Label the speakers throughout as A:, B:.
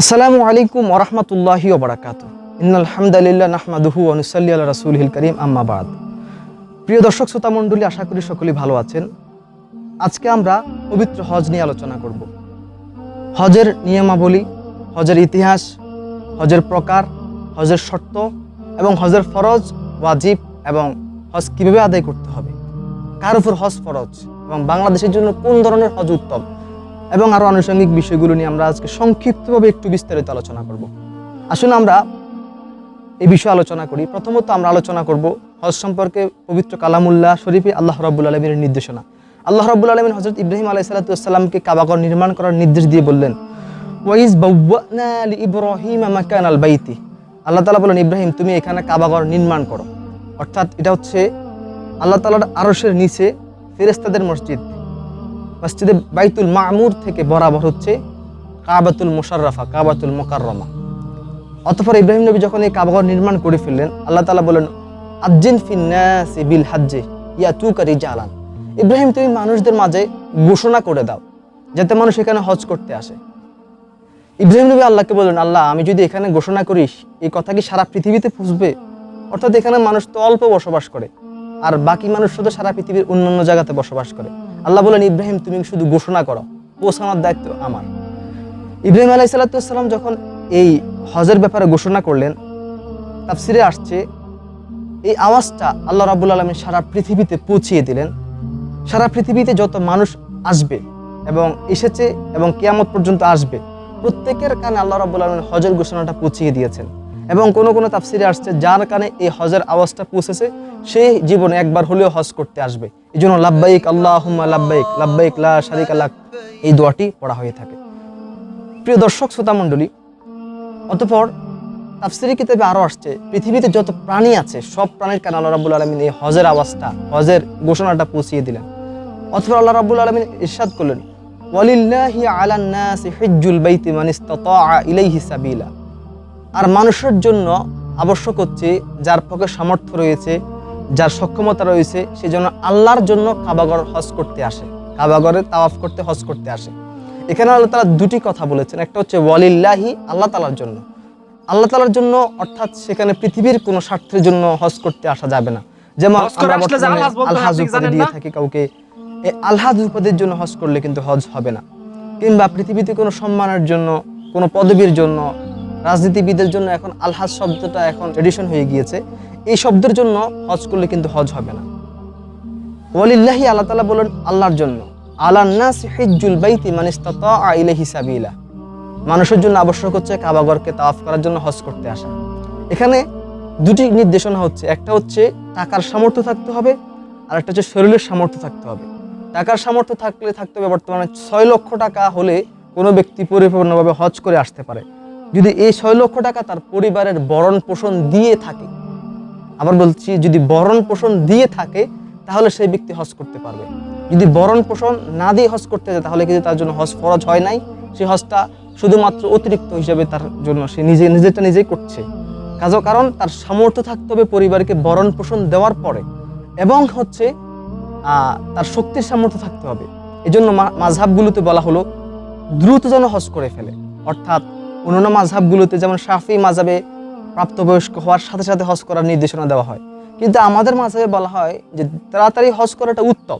A: আসসালামু আলাইকুম ওরহমতুল্লাহি ওবরাকাত ইন্নাল নাহমাদুহু অনুসাল্লি আল্লাহ রাসুলহিল করিম আম্মাবাদ প্রিয় দর্শক, শ্রোতা আশা করি সকলেই ভালো আছেন। আজকে আমরা পবিত্র হজ নিয়ে আলোচনা করব। হজের নিয়মাবলী, হজের ইতিহাস, হজের প্রকার, হজের শর্ত এবং হজের ফরজ, ওয়াজিব এবং হজ কীভাবে আদায় করতে হবে, কার উপর হজ ফরজ এবং বাংলাদেশের জন্য কোন ধরনের হজ উত্তম এবং আরও আনুষঙ্গিক বিষয়গুলো নিয়ে আমরা আজকে সংক্ষিপ্তভাবে একটু বিস্তারিত আলোচনা করব। আসুন আমরা এই বিষয়ে আলোচনা করি। প্রথমত আমরা আলোচনা করব হজ সম্পর্কে পবিত্র কালামুল্লাহ শরীফে আল্লাহ রাব্বুল আলমীর নির্দেশনা। আল্লাহ রাব্বুল আলমিন হজরত ইব্রাহিম আলাই সাল্লাতামকে কাবাগর নির্মাণ করার নির্দেশ দিয়ে বললেন, ওয়াইজ ইব্রাহিম মাকান আল বাইতি। আল্লাহ তালা বলেন ইব্রাহিম, তুমি এখানে কাবাগর নির্মাণ করো। অর্থাৎ এটা হচ্ছে আল্লাহ তালার আরশের নিচে ফেরেস্তাদের মসজিদ। মসজিদে বাইতুল মামুর থেকে বরাবর হচ্ছে কাবাতুল মুশাররাফা, কাবাতুল মোকাররমা। অতঃপর ইব্রাহিম নবী যখন এই কাবাঘর নির্মাণ করে ফেললেন, আল্লাহ তালা বলেন, আজ্জিন ফিন্নাসি বিল হাজ্জে ইয়া তু কারি জালান ইব্রাহিম, তুমি মানুষদের মাঝে ঘোষণা করে দাও, যাতে মানুষ এখানে হজ করতে আসে। ইব্রাহিম নবী আল্লাহকে বললেন, আল্লাহ, আমি যদি এখানে ঘোষণা করিস, এই কথা কি সারা পৃথিবীতে পুষবে অর্থাৎ এখানে মানুষ তো অল্প বসবাস করে, আর বাকি মানুষ শুধু সারা পৃথিবীর অন্যান্য জায়গাতে বসবাস করে। আল্লাহ বলেন, ইব্রাহিম, তুমি শুধু ঘোষণা করো। পৌঁছানোর দায়িত্ব আমার। ইব্রাহিম আলাই সাল্লাতাম যখন এই হজের ব্যাপারে ঘোষণা করলেন, তাফসিরে আসছে, এই আওয়াজটা আল্লাহ রাবুল আলমী সারা পৃথিবীতে পৌঁছিয়ে দিলেন। সারা পৃথিবীতে যত মানুষ আসবে এবং এসেছে এবং কেয়ামত পর্যন্ত আসবে, প্রত্যেকের কানে আল্লাহ রাবুল আলমী হজের ঘোষণাটা পৌঁছিয়ে দিয়েছেন। এবং কোনো কোনো তাফসিরে আসছে, যার কানে এই হজের আওয়াজটা পৌঁছেছে সে জীবনে একবার হলেও হজ করতে আসবে। এই জন্য লাব্বাইক আল্লাহ লাব্বাইক লাব্বাইক, লা শারিক আল্লাহ এই দোয়াটি পড়া হয়ে থাকে। প্রিয় দর্শক, শ্রোতা মণ্ডলী, অতপর তাফসিরি কিতাবে আরও আসছে, পৃথিবীতে যত প্রাণী আছে, সব প্রাণীর কানে আল্লাহ রাবুল আলমিন এই হজের আওয়াজটা, হজের ঘোষণাটা পৌঁছিয়ে দিলেন। অথবা আল্লাহ রাবুল আলমিন ইরশাদ করলেন, ওয়ালিল্লাহি আলান নাসি হিজ্জুল বাইতি মান ইসতাতাআ ইলাইহি সাবিলা। আর মানুষের জন্য আবশ্যক হচ্ছে যার পক্ষে সামর্থ্য রয়েছে যার সক্ষমতা রয়েছে সে জন্য আল্লাহর জন্য কাবাগর হজ করতে আসে কাবাগরে তাওয়াফ করতে হজ করতে আসে। এখানে আল্লাহ তালা দুটি কথা বলেছেন। একটা হচ্ছে ওয়ালিল্লাহি আল্লাহ তালার জন্য। আল্লাহ তালার জন্য অর্থাৎ সেখানে পৃথিবীর কোনো স্বার্থের জন্য হজ করতে আসা যাবে না। যেমন
B: আলহাজ
A: উপাধি দিয়ে? থাকি কাউকে এই আলহাজ উপাধির জন্য হজ করলে কিন্তু হজ হবে না। কিংবা পৃথিবীতে কোনো সম্মানের জন্য কোনো পদবীর জন্য রাজনীতিবিদের জন্য এখন আলহাজ শব্দটা এখন ট্রেডিশন হয়ে গিয়েছে। এই শব্দের জন্য হজ করলে কিন্তু হজ হবে না। ওয়ালিল্লাহি আল্লাহ তালা বলেন আল্লাহর জন্য আল্লাহ নাস হিজ্জুল বাইতি মানে সাবিলা। মানুষের জন্য আবশ্যক হচ্ছে কাবাগরকে তাফ করার জন্য হজ করতে আসা। এখানে দুটি নির্দেশনা হচ্ছে, একটা হচ্ছে টাকার সামর্থ্য থাকতে হবে, আর একটা হচ্ছে শরীরের সামর্থ্য থাকতে হবে। টাকার সামর্থ্য থাকলে থাকতে হবে বর্তমানে ছয় লক্ষ টাকা হলে কোনো ব্যক্তি পরিপূর্ণভাবে হজ করে আসতে পারে। যদি এই ছয় লক্ষ টাকা তার পরিবারের বরণ পোষণ দিয়ে থাকে, আবার বলছি যদি বরণ পোষণ দিয়ে থাকে, তাহলে সেই ব্যক্তি হজ করতে পারবে। যদি বরণ পোষণ না দিয়ে হজ করতে যায়, তাহলে কিন্তু তার জন্য হজ ফরজ হয় নাই। সেই হজটা শুধুমাত্র অতিরিক্ত হিসাবে তার জন্য সে নিজে, নিজেরটা নিজেই করছে। কাজও কারণ তার সামর্থ্য থাকতে হবে পরিবারকে বরণ পোষণ দেওয়ার পরে, এবং হচ্ছে তার শক্তির সামর্থ্য থাকতে হবে। এই জন্য মাঝহাবগুলোতে বলা হলো, দ্রুত যেন হজ করে ফেলে। অর্থাৎ অন্যান্য মাঝহাবগুলোতে যেমন শাফি মাঝাবে প্রাপ্তবয়স্ক হওয়ার সাথে সাথে হজ করার নির্দেশনা দেওয়া হয়। কিন্তু আমাদের মাঝাবে বলা হয় যে তাড়াতাড়ি হজ করাটা উত্তম।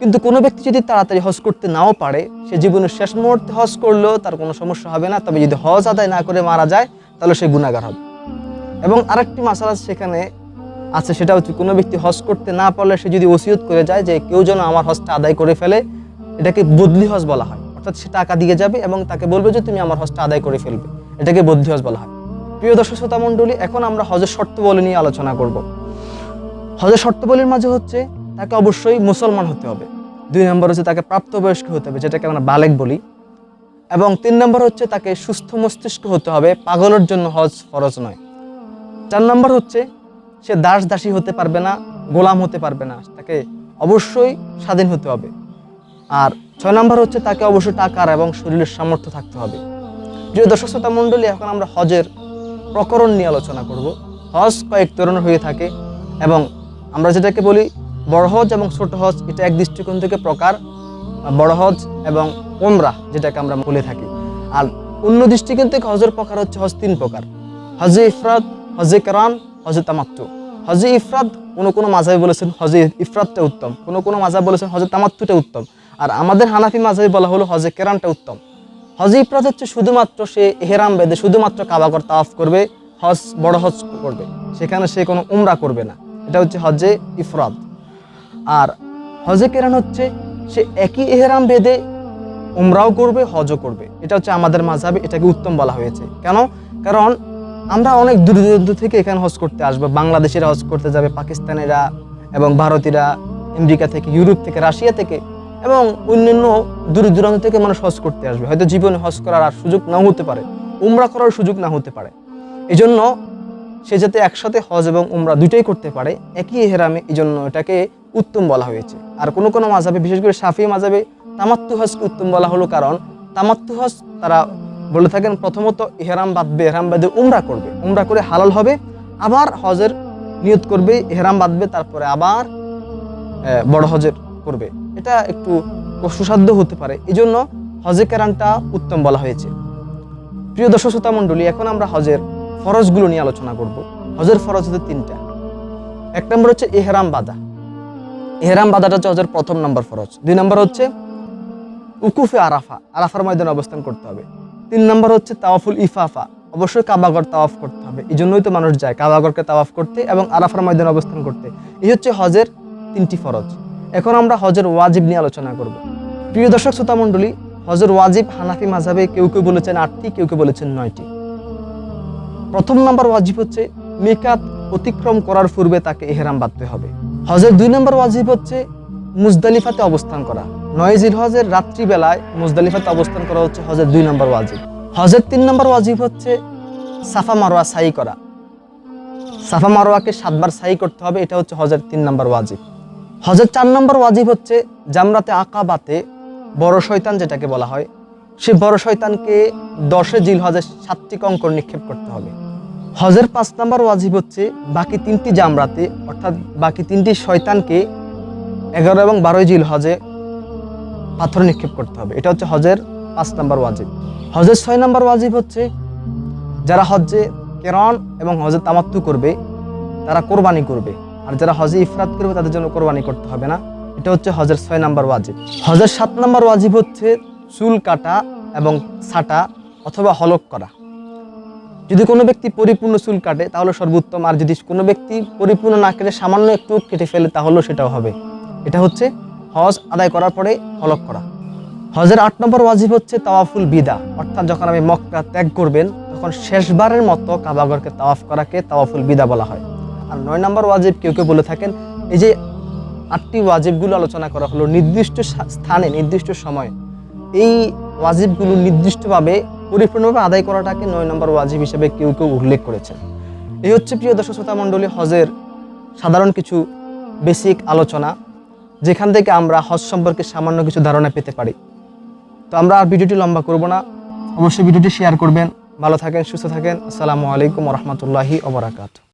A: কিন্তু কোনো ব্যক্তি যদি তাড়াতাড়ি হজ করতে নাও পারে, সে জীবনের শেষ মুহূর্তে হজ করলেও তার কোনো সমস্যা হবে না। তবে যদি হজ আদায় না করে মারা যায়, তাহলে সে গুণাগার হবে। এবং আরেকটি মাসালা সেখানে আছে, সেটা হচ্ছে কোনো ব্যক্তি হজ করতে না পারলে সে যদি ওসিয়ত করে যায় যে কেউ যেন আমার হজটা আদায় করে ফেলে, এটাকে বদলি হজ বলা হয়। অর্থাৎ সে টাকা দিয়ে যাবে এবং তাকে বলবে যে তুমি আমার হজটা আদায় করে ফেলবে। এটাকে বদলি হজ বলা হয়। প্রিয় দর্শক, শ্রোতা মণ্ডলী, এখন আমরা হজের শর্ত বলে নিয়ে আলোচনা করব। হজের শর্তাবলীর মাঝে হচ্ছে তাকে অবশ্যই মুসলমান হতে হবে। দুই নম্বর হচ্ছে তাকে প্রাপ্তবয়স্ক হতে হবে, যেটাকে আমরা বালেক বলি। এবং তিন নম্বর হচ্ছে তাকে সুস্থ মস্তিষ্ক হতে হবে, পাগলের জন্য হজ ফরজ নয়। চার নম্বর হচ্ছে সে দাস দাসী হতে পারবে না, গোলাম হতে পারবে না, তাকে অবশ্যই স্বাধীন হতে হবে। আর ছয় নম্বর হচ্ছে তাকে অবশ্যই টাকার এবং শরীরের সামর্থ্য থাকতে হবে। প্রিয় দর্শক, শ্রোতা মণ্ডলী, এখন আমরা হজের প্রকরণ নিয়ে আলোচনা করব। হজ কয়েক ধরনের হয়ে থাকে এবং আমরা যেটাকে বলি বড় হজ এবং ছোট হজ, এটা এক দৃষ্টিকোণ থেকে প্রকার বড় হজ এবং ওমরা যেটাকে আমরা বলে থাকি। আর অন্য দৃষ্টিকোণ থেকে হজের প্রকার হচ্ছে হজ তিন প্রকার। হজে ইফরাদ হজে কেরান, হজে তামাত্তু। হজে ইফরাদ কোনো কোনো মাঝাবি বলেছেন হজে ইফরাদটা উত্তম, কোনো কোনো মাঝাব বলেছেন হজে তামাত্তুটা উত্তম। আর আমাদের হানাফি মাঝাবি বলা হলো হজে কেরানটা উত্তম। হজে ইফরাদ হচ্ছে শুধুমাত্র সে এহেরাম বেঁধে শুধুমাত্র কাবাগর তাওয়াফ করবে, হজ, বড় হজ করবে। সেখানে সে কোনো উমরা করবে না। এটা হচ্ছে হজে ইফরাদ আর হজে কেরান হচ্ছে সে একই এহেরাম বেঁধে উমরাও করবে, হজও করবে। এটা হচ্ছে আমাদের মাঝাবে এটাকে উত্তম বলা হয়েছে। কেন? কারণ আমরা অনেক দূর দূরান্ত থেকে এখানে হজ করতে আসব। বাংলাদেশিরা হজ করতে যাবে, পাকিস্তানিরা এবং ভারতীয়রা, আমেরিকা থেকে, ইউরোপ থেকে, রাশিয়া থেকে। এবং অন্যান্য দূর দূরান্ত থেকে মানুষ হজ করতে আসবে। হয়তো জীবনে হজ করার আর সুযোগ নাও হতে পারে, উমরা করার সুযোগ না হতে পারে। এই জন্য সে যাতে একসাথে হজ এবং উমরা দুটোই করতে পারে, একই হেরামে এই জন্য এটাকে উত্তম বলা হয়েছে। আর কোনো কোনো মাঝাবে, বিশেষ করে সাফি মাঝাবে, তামাত্তু হজকে উত্তম বলা হলো কারণ, তামাত্তু হজ তারা বলে থাকেন প্রথমত ইহরাম বাঁধবে ইহরাম বাঁধে উমরা করবে। উমরা করে হালাল হবে, আবার হজের নিয়ত করবে ইহরাম বাঁধবে, তারপরে আবার বড় হজের করবে। এটা একটু সুসাধ্য হতে পারে। এই জন্য হজে কেরানটা উত্তম বলা হয়েছে। প্রিয় দর্শক শ্রোতা মণ্ডলী, এখন আমরা হজের ফরজগুলো নিয়ে আলোচনা করব। হজের ফরজ হচ্ছে তিনটা। এক নম্বর হচ্ছে এহরাম বাদা। এহরাম বাদাটা হচ্ছে হজের প্রথম নম্বর ফরজ। দুই নম্বর হচ্ছে উকুফে আরাফা। আরাফার ময়দানে অবস্থান করতে হবে। তিন নম্বর হচ্ছে তাওয়াফুল ইফাফা। অবশ্যই কাবাগর তাওয়াফ করতে হবে। এই জন্যই তো মানুষ যায় কাবাগরকে তাওয়াফ করতে এবং আরাফার ময়দানে অবস্থান করতে। এই হচ্ছে হজের তিনটি ফরজ। এখন আমরা হজের ওয়াজিব নিয়ে আলোচনা করব। প্রিয় দর্শক, শ্রোতা মণ্ডলী, হজের ওয়াজিব হানাফি মাঝাবে কেউ কেউ বলেছেন আটটি, কেউ কেউ বলেছেন নয়টি। প্রথম নাম্বার ওয়াজিব হচ্ছে, মিকাত অতিক্রম করার পূর্বে তাকে এহেরাম বাঁধতে হবে। হজের দুই নম্বর ওয়াজিব হচ্ছে, মুজদালিফাতে অবস্থান করা। নয় জিল হজের রাত্রিবেলায় মুজদালিফাতে অবস্থান করা হচ্ছে হজের দুই নম্বর ওয়াজিব। হজের তিন নম্বর ওয়াজিব হচ্ছে, সাফা মারোয়া সাই করা। সাফা মারোয়াকে সাতবার সাই করতে হবে, এটা হচ্ছে হজের তিন নম্বর ওয়াজিব। হজের চার নম্বর ওয়াজিব হচ্ছে জামরাতে আকাবাতে বড় শয়তান যেটাকে বলা হয়, সে বড় শয়তানকে দশে জিল হজের সাতটি কঙ্কর নিক্ষেপ করতে হবে। হজের পাঁচ নম্বর ওয়াজিব হচ্ছে বাকি তিনটি জামরাতে, অর্থাৎ বাকি তিনটি শয়তানকে এগারো এবং বারোই জিল হজে পাথর নিক্ষেপ করতে হবে। এটা হচ্ছে হজের পাঁচ নম্বর ওয়াজিব। হজের ছয় নম্বর ওয়াজিব হচ্ছে যারা হজ্জে কেরন এবং হজে তামাত্তু করবে, তারা কোরবানি করবে। আর যারা হজে ইফরাত করবে, তাদের জন্য কোরবানি করতে হবে না। এটা হচ্ছে হজের ছয় নম্বর ওয়াজিব। হজের সাত নম্বর ওয়াজিব হচ্ছে চুল কাটা এবং ছাটা অথবা হলক করা। যদি কোনো ব্যক্তি পরিপূর্ণ চুল কাটে, তাহলে সর্বোত্তম। আর যদি কোনো ব্যক্তি পরিপূর্ণ না কেটে, সামান্য একটু কেটে ফেলে, তাহলেও সেটাও হবে। এটা হচ্ছে হজ আদায় করার পরে হলক করা। হজের আট নম্বর ওয়াজিব হচ্ছে তাওয়াফুল বিদা। অর্থাৎ যখন আমি মক্কা ত্যাগ করবেন, তখন শেষবারের মতো কাবাগরকে তাওয়াফ করাকে তাওয়াফুল বিদা বলা হয়। আর নয় নম্বর ওয়াজিব কেউ কেউ বলে থাকেন, এই যে আটটি ওয়াজিবগুলো আলোচনা করা হলো, নির্দিষ্ট স্থানে, নির্দিষ্ট সময়, এই ওয়াজিবগুলো নির্দিষ্টভাবে, পরিপূর্ণভাবে আদায় করাটাকে নয় নম্বর ওয়াজিব হিসেবে কেউ কেউ উল্লেখ করেছেন। এই হচ্ছে প্রিয় দর্শক শ্রোতা মণ্ডলী, হজের সাধারণ কিছু বেসিক আলোচনা, যেখান থেকে আমরা হজ সম্পর্কে সামান্য কিছু ধারণা পেতে পারি। তো আমরা আর ভিডিওটি লম্বা করব না, অবশ্যই ভিডিওটি শেয়ার করবেন। ভালো থাকেন, সুস্থ থাকেন। আসসালামু আলাইকুম রহমতুল্লাহি ওবরাকাত